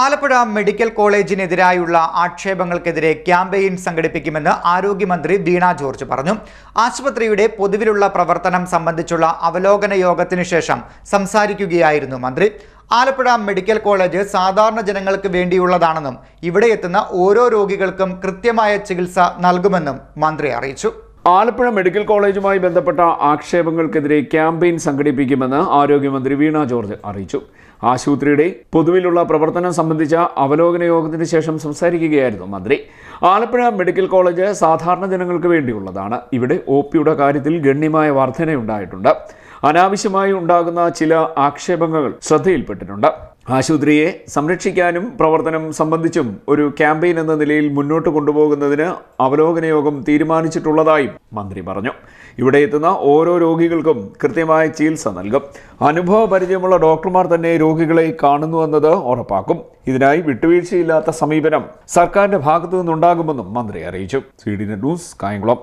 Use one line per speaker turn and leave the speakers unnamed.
Alappuzha medical കോളേജിനെതിരായുള്ള ആക്ഷേപങ്ങൾക്കെതിരെ campaign സംഘടിപ്പിക്കുമെന്ന് ആരോഗ്യമന്ത്രി വീണ ജോർജ് പറഞ്ഞു. ആശുപത്രിയുടെ പൊതുവിലുള്ള പ്രവർത്തനം സംബന്ധിച്ചുള്ള അവലോകന യോഗത്തിനു ശേഷം സംസാരിക്കുകയായിരുന്നു മന്ത്രി. ആലപ്പുഴ മെഡിക്കൽ കോളേജ് സാധാരണ ജനങ്ങൾക്ക് വേണ്ടിയുള്ളതാണെന്നും ഇവിടെ എത്തുന്ന ഓരോ രോഗികൾക്കും കൃത്യമായ ചികിത്സ നൽകുമെന്നും മന്ത്രി അറിയിച്ചു.
ആലപ്പുഴ മെഡിക്കൽ കോളേജുമായി ബന്ധപ്പെട്ട ആക്ഷേപങ്ങൾക്കെതിരെ ക്യാമ്പയിൻ സംഘടിപ്പിക്കുമെന്ന് ആരോഗ്യമന്ത്രി വീണ ജോർജ് അറിയിച്ചു. ആശുപത്രിയുടെ പൊതുവിലുള്ള പ്രവർത്തനം സംബന്ധിച്ച അവലോകന യോഗത്തിന് ശേഷം സംസാരിക്കുകയായിരുന്നു മന്ത്രി. ആലപ്പുഴ മെഡിക്കൽ കോളേജ് സാധാരണ ജനങ്ങൾക്ക് വേണ്ടിയുള്ളതാണ്. ഇവിടെ ഒ പിയുടെ കാര്യത്തിൽ ഗണ്യമായ വർധനയുണ്ടായിട്ടുണ്ട്. അനാവശ്യമായി ഉണ്ടാകുന്ന ചില ആക്ഷേപങ്ങൾ ശ്രദ്ധയിൽപ്പെട്ടിട്ടുണ്ട്. ആശുപത്രിയെ സംരക്ഷിക്കാനും പ്രവർത്തനം സംബന്ധിച്ചും ഒരു ക്യാമ്പയിൻ എന്ന നിലയിൽ മുന്നോട്ട് കൊണ്ടുപോകുന്നതിന് അവലോകന യോഗം തീരുമാനിച്ചിട്ടുള്ളതായും മന്ത്രി പറഞ്ഞു. ഇവിടെ എത്തുന്ന ഓരോ രോഗികൾക്കും കൃത്യമായ ചികിത്സ നൽകും. അനുഭവ പരിചയമുള്ള ഡോക്ടർമാർ തന്നെ രോഗികളെ കാണുന്നുവെന്നത് ഉറപ്പാക്കും. ഇതിനായി വിട്ടുവീഴ്ചയില്ലാത്ത സമീപനം സർക്കാരിന്റെ ഭാഗത്തു നിന്നുണ്ടാകുമെന്നും മന്ത്രി അറിയിച്ചു. C D news Kayamkulam.